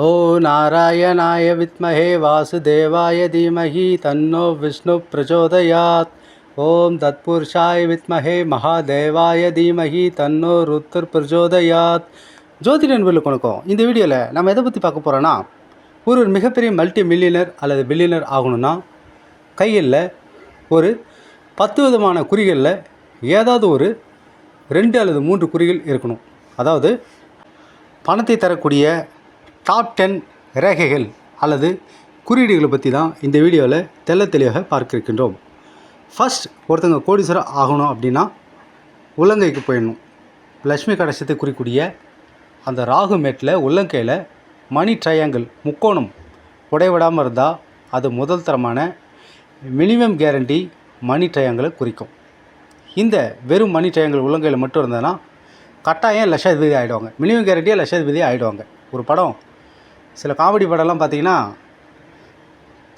ஓ நாராயணாய வித்மஹே வாசுதேவாய தீமகி தன்னோ விஷ்ணு பிரச்சோதயாத். ஓம் தத்புருஷாய வித்மஹே மகாதேவாய தீமஹி தன்னோ ருத்ர் பிரச்சோதயாத். ஜோதிட நண்பர்களுக்கு வணக்கம் இந்த வீடியோவில் நம்ம எதை பற்றி பார்க்க போகிறோன்னா ஒரு மிகப்பெரிய மல்டி மில்லியனர் அல்லது பில்லியனர் ஆகணும்னா கையில் ஒரு பத்து விதமான குறிகளில் ஏதாவது ஒரு ரெண்டு அல்லது மூன்று குறிகள் இருக்கணும். அதாவது பணத்தை தரக்கூடிய டாப் டென் ரேகைகள் அல்லது குறியீடுகளை பற்றி தான் இந்த வீடியோவில் தெள்ள தெளிவாக பார்க்க இருக்கின்றோம் ஃபஸ்ட் ஒருத்தங்க கோடீஸ்வரர் ஆகணும் அப்படின்னா உள்ளங்கைக்கு போயிடணும். லக்ஷ்மி கடைசத்தை குறிக்கூடிய அந்த ராகு மேட்டில் உள்ளங்கையில் மணி ட்ரையாங்கிள் முக்கோணம் உடைவிடாமல் இருந்தால் அது முதல் தரமான மினிமம் கேரண்டி மணி ட்ரையாங்கிளை குறிக்கும். இந்த வெறும் மணி ட்ரையாங்கிள் உள்ளங்கையில் மட்டும் இருந்ததுன்னா கட்டாயம் லட்சாதிபதி ஆகிடுவாங்க மினிமம் கேரண்டியாக லட்சாதிபதி ஆகிடுவாங்க ஒரு படம் சில காமெடி படம்லாம் பார்த்தீங்கன்னா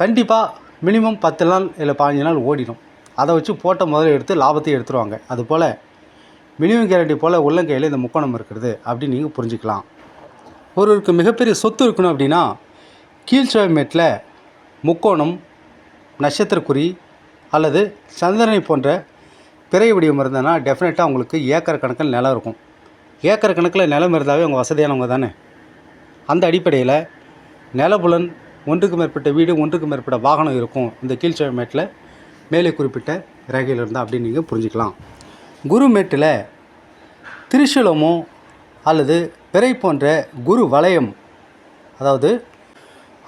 கண்டிப்பாக மினிமம் பத்து நாள் இல்லை பாஞ்சு நாள் ஓடிடும். அதை வச்சு போட்ட முதல்ல எடுத்து லாபத்தையும் எடுத்துருவாங்க. அதுபோல் மினிமம் கேரண்டி போல் உள்ளங்கையில் இந்த முக்கோணம் இருக்கிறது அப்படின்னு நீங்கள் புரிஞ்சுக்கலாம். ஒருவருக்கு மிகப்பெரிய சொத்து இருக்கணும் அப்படின்னா கீழ்ச்சுவமேட்டில் முக்கோணம் நட்சத்திரக்குறி அல்லது சந்திரனை போன்ற பிறை வடிவம் இருந்ததுன்னா டெஃபினட்டாக உங்களுக்கு ஏக்கர் கணக்கில் நிலம் இருக்கும். ஏக்கர் கணக்கில் நிலம் இருந்தாவே அவங்க வசதியானவங்க தானே? அந்த அடிப்படையில் நிலபுலன் ஒன்றுக்கு மேற்பட்ட வீடு ஒன்றுக்கு மேற்பட்ட வாகனம் இருக்கும். இந்த கீழ்ச்சுவமேட்டில் மேலே குறிப்பிட்ட ரேகையில் இருந்தால் அப்படின்னு நீங்கள் புரிஞ்சுக்கலாம். குரு மேட்டில் திரிசூலமோ அல்லது பிறை போன்ற குரு வளையம் அதாவது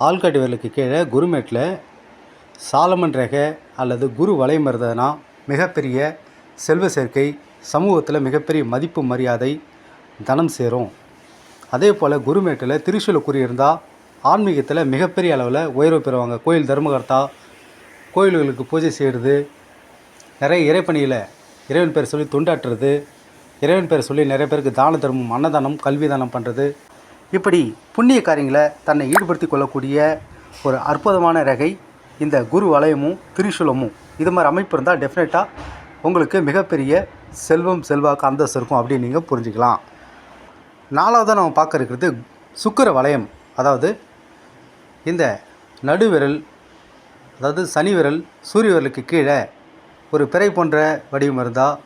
ஆள்காட்டி விரலுக்கு கீழே குருமேட்டில் சாலமன் ரேகை அல்லது குரு வளையம் இருந்ததுன்னா மிகப்பெரிய செல்வ சேர்க்கை சமூகத்தில் மிகப்பெரிய மதிப்பு மரியாதை தனம் சேரும். அதே போல் குருமேட்டில் திரிசூல இருந்தால் ஆன்மீகத்தில் மிகப்பெரிய அளவில் உயர்வு பெறுவாங்க. கோயில் தர்மகர்த்தா கோயில்களுக்கு பூஜை செய்கிறது நிறைய இறைப்பணியில் இறைவன் பேர் சொல்லி தொண்டாற்றுறது இறைவன் பேர் சொல்லி நிறைய பேருக்கு தான தர்மம் அன்னதானம் கல்வி தானம் பண்ணுறது இப்படி புண்ணிய காரியங்களை தன்னை ஈடுபடுத்தி கொள்ளக்கூடிய ஒரு அற்புதமான ரகை இந்த குரு வளையமும் திரிசூலமும். இது மாதிரி அமைப்பு இருந்தால் டெஃபினட்டாக உங்களுக்கு மிகப்பெரிய செல்வம் செல்வாக்கு அந்தஸ்து இருக்கும் அப்படின்னு நீங்கள் புரிஞ்சுக்கலாம். நாலாவதாக நம்ம பார்க்க இருக்கிறது சுக்கிர வளையம். அதாவது இந்த நடுவிரல் அதாவது சனி விரல் சூரிய விரலுக்கு கீழே ஒரு பிறை போன்ற வடிவம் இருந்தால்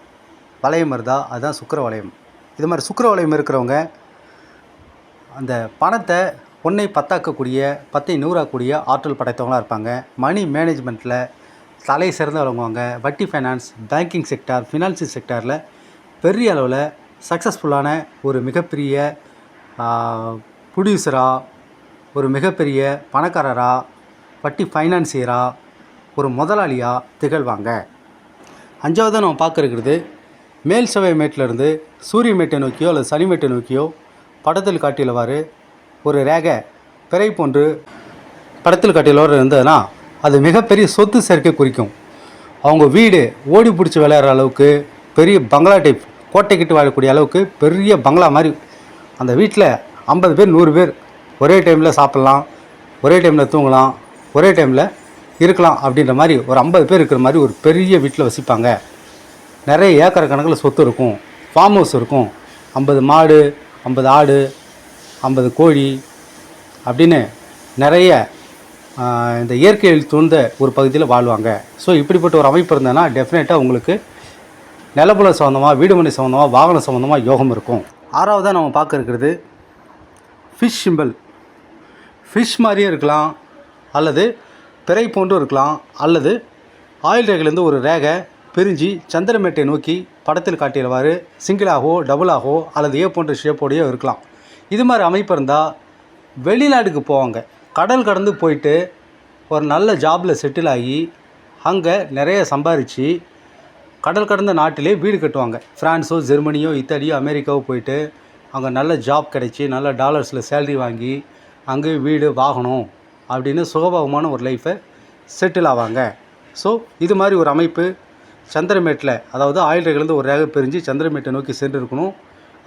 வளையம் இருந்தால் அதுதான் சுக்கிர வளையம். இது மாதிரி சுக்கிர வளையம் இருக்கிறவங்க அந்த பணத்தை ஒன்றை பத்தாக்கக்கூடிய பத்தை நூறாக்கக்கூடிய ஆற்றல் படைத்தவங்களாக இருப்பாங்க. மணி மேனேஜ்மெண்ட்டில் தலை சிறந்து விளங்குவாங்க வட்டி ஃபைனான்ஸ் பேங்கிங் செக்டார் ஃபினான்சியல் செக்டாரில் பெரிய அளவில் சக்ஸஸ்ஃபுல்லான ஒரு மிகப்பெரிய ப்ரொடியூசராக ஒரு மிகப்பெரிய பணக்காரராக வட்டி ஃபைனான்சியராக ஒரு முதலாளியாக திகழ்வாங்க. அஞ்சாவதாக நம்ம பார்க்குறது மேல் செவ்வாய் மேட்டிலிருந்து சூரிய மேட்டை நோக்கியோ அல்லது சனி மேட்டை நோக்கியோ படத்தில் காட்டியவாறு ஒரு ரேகை பிறை போன்று படத்தில் காட்டியவாறு இருந்ததுன்னா அது மிகப்பெரிய சொத்து சேர்க்கை குறிக்கும். அவங்க வீடு ஓடி பிடிச்சி விளையாடுற அளவுக்கு பெரிய பங்களா டைப் கோட்டை கிட்டு வாழக்கூடிய அளவுக்கு பெரிய பங்களா மாதிரி. அந்த வீட்டில் ஐம்பது பேர் நூறு பேர் ஒரே டைமில் சாப்பிட்லாம் ஒரே டைமில் தூங்கலாம் ஒரே டைமில் இருக்கலாம் அப்படின்ற மாதிரி ஒரு ஐம்பது பேர் இருக்கிற மாதிரி ஒரு பெரிய வீட்டில் வசிப்பாங்க. நிறைய ஏக்கர் கணக்கில் சொத்து இருக்கும் ஃபார்ம் ஹவுஸ் இருக்கும். ஐம்பது மாடு ஐம்பது ஆடு ஐம்பது கோழி அப்படின்னு நிறைய இந்த இயற்கையில் தூழ்ந்த ஒரு பகுதியில் வாழ்வாங்க. ஸோ இப்படிப்பட்ட ஒரு அமைப்பு இருந்ததுன்னா டெஃபினட்டாக உங்களுக்கு நிலப்புல சம்மந்தமாக வீடு மனை சம்மந்தமாக வாகனம் சம்மந்தமாக யோகம் இருக்கும். ஆறாவதாக நம்ம பார்க்க இருக்கிறது ஃபிஷ் சிம்பிள் ஃபிஷ் மாதிரியே இருக்கலாம் அல்லது பிறை போன்றும் இருக்கலாம் அல்லது ஆயில் ரேகிலேருந்து ஒரு ரேகை பிரிஞ்சு சந்திரமேட்டை நோக்கி படத்தில் காட்டியவாறு சிங்கிளாகவோ டபுளாகவோ அல்லது ஏ போன்ற ஷேப்போடையோ இருக்கலாம். இது மாதிரி அமைப்பு இருந்தால் வெளிநாட்டுக்கு போவாங்க. கடல் கடந்து போயிட்டு ஒரு நல்ல ஜாபில் செட்டில் ஆகி அங்கே நிறைய சம்பாரித்து கடல் கடந்த நாட்டிலே வீடு கட்டுவாங்க. ஃப்ரான்ஸோ ஜெர்மனியோ இத்தாலியோ அமெரிக்காவோ போயிட்டு அங்கே நல்ல ஜாப் கிடைச்சி நல்ல டாலர்ஸில் சேல்ரி வாங்கி அங்கே வீடு வாகனம் அப்படின்னு சுகபோகமான ஒரு லைஃப்பை செட்டில் ஆவாங்க. ஸோ இது மாதிரி ஒரு அமைப்பு சந்திரமேட்டில் அதாவது ஆயில் ஒரு ரேகை பிரிஞ்சு சந்திரமேட்டை நோக்கி சென்று இருக்கணும்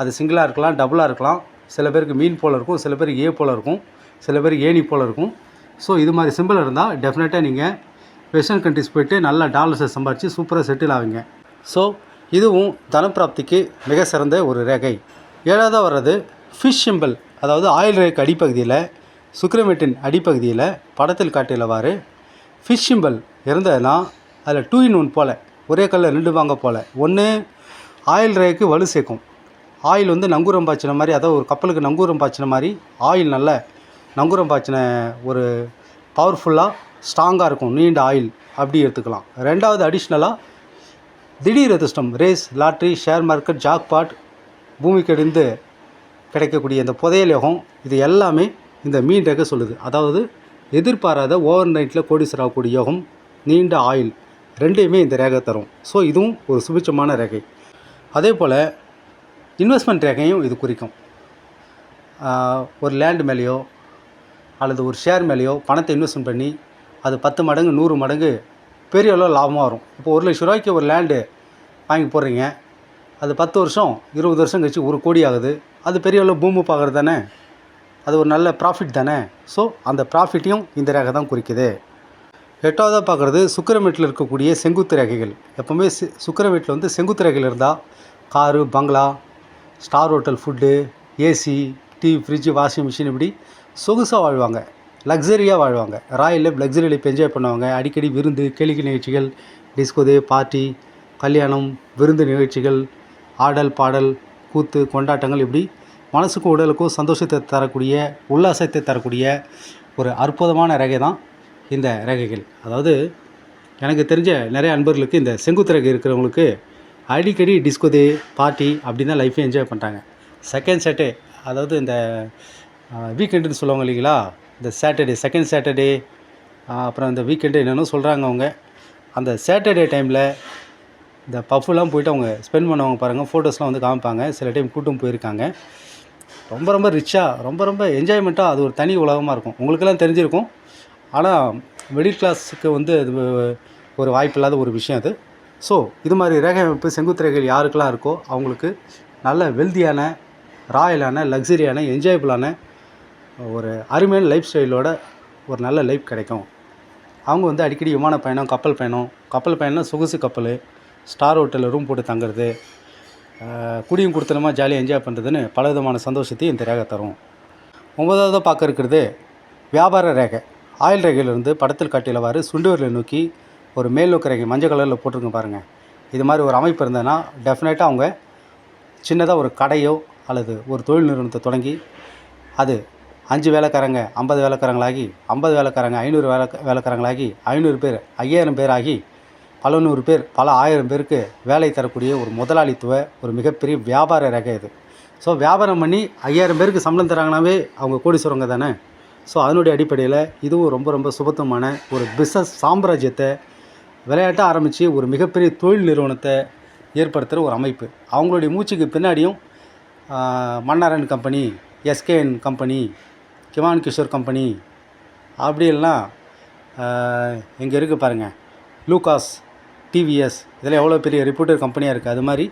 அது சிங்கிளாக இருக்கலாம் டபுளாக இருக்கலாம். சில பேருக்கு மீன் போல் இருக்கும் சில பேருக்கு ஏ போல் இருக்கும் சில பேருக்கு ஏணி போல் இருக்கும். ஸோ இது மாதிரி சிம்பிள் இருந்தால் டெஃபினட்டாக நீங்கள் வெஸ்டர்ன் கண்ட்ரிஸ் போயிட்டு நல்ல டாலர்ஸை சம்பாரித்து சூப்பராக செட்டில் ஆவீங்க. ஸோ இதுவும் தனப்பிராப்திக்கு மிக சிறந்த ஒரு ரேகை. ஏழாவதாக வர்றது ஃபிஷ் சிம்பிள் அதாவது ஆயில் ரேக் அடிப்பகுதியில் சுக்கிரமேட்டின் அடிப்பகுதியில் படத்தில் காட்டியுள்ளவாறு ஃபிஷ் சிம்பல் இருந்ததுன்னா அதில் டூ இன் ஒன் போல் ஒரே கல்லில் ரெண்டு வாங்க போல். ஒன்று ஆயில் ரேக்கு வலு சேர்க்கும். ஆயில் வந்து நங்கூரம் பாய்ச்சின மாதிரி அதாவது ஒரு கப்பலுக்கு நங்கூரம் பாய்ச்சின மாதிரி ஆயில் நல்ல நங்கூரம் பாய்ச்சின ஒரு பவர்ஃபுல்லாக ஸ்ட்ராங்காக இருக்கும் நீண்ட ஆயில் அப்படி எடுத்துக்கலாம். ரெண்டாவது அடிஷ்னலாக திடீர் அதிர்ஷ்டம் race lottery share market jackpot பூமிக்கடிந்து கிடைக்கக்கூடிய இந்த புதையல் யோகம் இது எல்லாமே இந்த மீன் ரேகை சொல்லுது. அதாவது எதிர்பாராத ஓவர் நைட்டில் கோடீஸ்வரர் ஆகக்கூடிய யோகம் நீண்ட ஆயில் ரெண்டையுமே இந்த ரேகை தரும். ஸோ இதுவும் ஒரு சுபிச்சமான ரேகை. அதே போல் இன்வெஸ்ட்மெண்ட் ரேகையும் இது குறிக்கும். ஒரு லேண்ட் மேலேயோ அல்லது ஒரு ஷேர் மேலேயோ பணத்தை இன்வெஸ்ட்மெண்ட் பண்ணி அது பத்து மடங்கு நூறு மடங்கு பெரிய அளவு லாபமாக வரும். இப்போ ஒரு லட்ச ரூபாய்க்கு ஒரு லேண்டு வாங்கி போடுறீங்க. அது பத்து வருஷம் இருபது வருஷம் கழிச்சு ஒரு கோடி ஆகுது. அது பெரிய அளவு பூமி பார்க்குறது தானே? அது ஒரு நல்ல ப்ராஃபிட் தானே? ஸோ அந்த ப்ராஃபிட்டையும் இந்த ரேகை தான் குறிக்குது. எட்டாவதாக பார்க்குறது சுக்கரமேட்டில் இருக்கக்கூடிய செங்குத்து ரேகைகள். எப்போவுமே சுக்கரமேட்டில் வந்து செங்குத்து ரேகைகள் இருந்தால் car bungalow star hotel food AC TV fridge washing machine இப்படி சொகுசாக வாழ்வாங்க. லக்ஸரியாக வாழ்வாங்க. Royal life luxury life enjoy பண்ணுவாங்க. அடிக்கடி விருந்து கேளிக்கை நிகழ்ச்சிகள் டிஸ்கோதே பார்ட்டி கல்யாணம் விருந்து நிகழ்ச்சிகள் ஆடல் பாடல் கூத்து கொண்டாட்டங்கள் இப்படி மனசுக்கும் உடலுக்கும் சந்தோஷத்தை தரக்கூடிய உல்லாசத்தை தரக்கூடிய ஒரு அற்புதமான ரகை தான் இந்த ரேகைகள். அதாவது எனக்கு தெரிஞ்ச நிறைய அன்பர்களுக்கு இந்த செங்குத்து ரகை இருக்கிறவங்களுக்கு அடிக்கடி டிஸ்கோதே பார்ட்டி அப்படி தான் லைஃப்பை என்ஜாய் பண்ணுறாங்க செகண்ட் சாட்டர்டே அதாவது இந்த வீக்கெண்டுன்னு சொல்லுவாங்க இல்லைங்களா? இந்த சாட்டர்டே செகண்ட் சாட்டர்டே அப்புறம் இந்த வீக்கெண்டு என்னென்னு சொல்கிறாங்க அவங்க. அந்த சாட்டர்டே டைமில் இந்த பஃப்லாம் போயிட்டு அவங்க ஸ்பெண்ட் பண்ணுவாங்க பாருங்கள் ஃபோட்டோஸ்லாம் வந்து காமிப்பாங்க. சில டைம் கூட்டும் போயிருக்காங்க. ரொம்ப ரொம்ப ரிச்சாக ரொம்ப ரொம்ப என்ஜாய்மெண்ட்டாக அது ஒரு தனி உலகமாக இருக்கும். உங்களுக்கெல்லாம் தெரிஞ்சிருக்கும். ஆனால் மிடில் கிளாஸுக்கு வந்து அது ஒரு வாய்ப்பில்லாத ஒரு விஷயம் அது. ஸோ இது மாதிரி ரேகை அமைப்பு செங்குத்து ரேகைகள் யாருக்கெல்லாம் இருக்கோ அவங்களுக்கு நல்ல வெல்தியான ராயலான லக்ஸரியான என்ஜாயபுளான ஒரு அருமையான லைஃப் ஸ்டைலோட ஒரு நல்ல லைஃப் கிடைக்கும். அவங்க வந்து அடிக்கடி விமான பயணம் கப்பல் பயணம் கப்பல் பயணம்னா சொகுசு கப்பல் ஸ்டார் ஹோட்டலில் ரூம் போட்டு தங்குறது குடியும் கொடுத்தனமா ஜாலியாக என்ஜாய் பண்ணுறதுன்னு பல விதமான சந்தோஷத்தையும் இந்த ரேகை தரும். ஒன்பதாவது பார்க்க இருக்கிறது வியாபார ரேகை. ஆயில் ரேகையிலிருந்து படத்தில் காட்டியவாறு சுண்டுவரில் நோக்கி ஒரு மேல் ரேகை மஞ்சள் கலரில் போட்டிருக்கு பாருங்கள் இது மாதிரி ஒரு அமைப்பு இருந்ததுன்னா டெஃபினட்டாக அவங்க சின்னதாக ஒரு கடையோ அல்லது ஒரு தொழில் நிறுவனத்தை தொடங்கி அது அஞ்சு வேலைக்காரங்க ஐம்பது வேலைக்காரங்களாகி ஐம்பது வேலைக்காரங்க ஐநூறு வேலை வேலைக்காரங்களாகி ஐநூறு பேர் ஐயாயிரம் பேர் ஆகி பல நூறு பேர் பல ஆயிரம் பேருக்கு வேலை தரக்கூடிய ஒரு முதலாளித்துவ ஒரு மிகப்பெரிய வியாபார ரேகை இது. ஸோ வியாபாரம் பண்ணி ஐயாயிரம் பேருக்கு சம்பளம் தராங்கனாவே அவங்க கோடீஸ்வரங்க தானே? ஸோ அதனுடைய அடிப்படையில் இதுவும் ரொம்ப ரொம்ப சுபத்தமான ஒரு பிஸ்னஸ் சாம்ராஜ்யத்தை விளையாட்ட ஆரம்பித்து ஒரு மிகப்பெரிய தொழில் நிறுவனத்தை ஏற்படுத்துகிற ஒரு அமைப்பு. அவங்களுடைய மூச்சுக்கு பின்னாடியும் மன்னாரன் கம்பெனி எஸ்கேஎன் கம்பெனி கிமான் கிஷோர் கம்பெனி. அப்படியெல்லாம் இங்கே இருக்குது பாருங்கள் லூகாஸ் டிவிஎஸ் இதெல்லாம் எவ்வளோ பெரிய ரிப்போர்ட்டர் கம்பெனியாக இருக்குது அது மாதிரி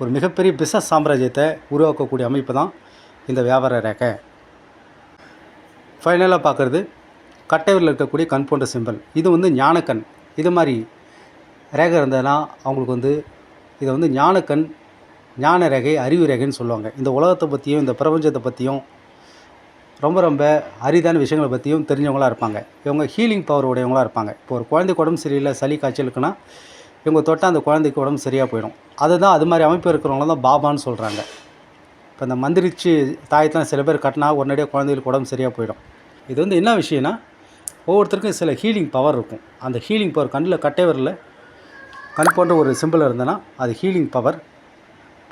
ஒரு மிகப்பெரிய பிஸ்னஸ் சாம்ராஜ்யத்தை உருவாக்கக்கூடிய அமைப்பு தான் இந்த வியாபார ரேகை. ஃபைனலாக பார்க்குறது கட்டைவரில் இருக்கக்கூடிய கண் போன்ற சிம்பல் இது வந்து ஞானக்கண். இது மாதிரி ரேகை இருந்ததுன்னா அவங்களுக்கு வந்து இதை வந்து ஞானக்கண் ஞான ரேகை அறிவு ரேகைன்னு சொல்லுவாங்க. இந்த உலகத்தை பற்றியும் இந்த பிரபஞ்சத்தை பற்றியும் ரொம்ப ரொம்ப அரிதான விஷயங்களை பற்றியும் தெரிஞ்சவங்களாக இருப்பாங்க. இவங்க ஹீலிங் பவர் உடையவங்களாக இருப்பாங்க. இப்போ ஒரு குழந்தைக்கு உடம்பு சரியில்லை சளி காய்ச்சலுக்குன்னா இவங்க தொட்டால் அந்த குழந்தைக்கு உடம்பு சரியாக போயிடும். அதுதான் அது மாதிரி அமைப்பு இருக்கிறவங்கள தான் பாபான்னு சொல்கிறாங்க இப்போ இந்த மந்திரிச்சு தாயத்தெலாம் சில பேர் கட்டினா உடனடியாக குழந்தைகளுக்கு உடம்பு சரியாக போயிடும். இது வந்து என்ன விஷயம்னா ஒவ்வொருத்தருக்கும் சில ஹீலிங் பவர் இருக்கும். அந்த ஹீலிங் பவர் கண்ணில் கட்டைவரில் கண் போன்ற ஒரு சிம்பிள் இருந்ததுன்னா அது ஹீலிங் பவர்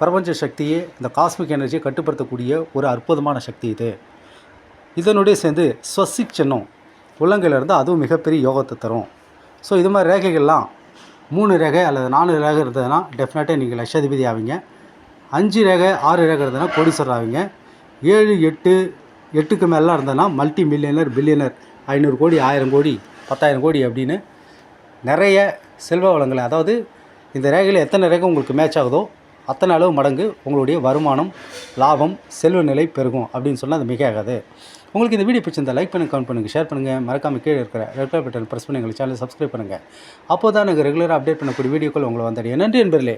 பிரபஞ்ச சக்தியே இந்த காஸ்மிக் எனர்ஜியை கட்டுப்படுத்தக்கூடிய ஒரு அற்புதமான சக்தி இது. இதனுடைய சேர்ந்து ஸ்வசிக் சின்னம். உள்ளங்கையில் அதுவும் மிகப்பெரிய யோகத்தை தரும். ஸோ இது மாதிரி ரேகைகள்லாம் மூணு ரேகை அல்லது நாலு ரேகை இருந்ததுன்னா டெஃபினட்டாக நீங்கள் லட்சாதிபதி ஆவீங்க. அஞ்சு ரேகை ஆறு ரேகை இருந்ததுன்னா கோடீஸ்வரர் ஆவீங்க. ஏழு எட்டு எட்டுக்கு மேலாம் இருந்ததுன்னா மல்டி மில்லியனர் பில்லியனர் ஐநூறு கோடி ஆயிரம் கோடி பத்தாயிரம் கோடி அப்படின்னு நிறைய செல்வ வளங்களை அதாவது இந்த ரேகையில் எத்தனை ரேகை உங்களுக்கு மேட்ச் ஆகுதோ அத்தனை அளவு மடங்கு உங்களுடைய வருமானம் லாபம் செல்வ நிலை பெருகும் அப்படின்னு சொன்னால் அது மிக ஆகாது உங்களுக்கு இந்த வீடியோ பிடிச்சிருந்தா லைக் பண்ணுங்க கமெண்ட் பண்ணுங்கள் ஷேர் பண்ணுங்கள் மறக்காமல் கீழே இருக்கிற ரெட் கலர் பட்டன் ப்ரெஸ் பண்ணி எங்கள் சேனல் சப்ஸ்கிரைப் பண்ணுங்கள் அப்போ தான் நாங்கள் ரெகுலராக அப்டேட் பண்ணக்கூடிய வீடியோக்கள் உங்களை வந்தடையும். நன்றி என்பர்களே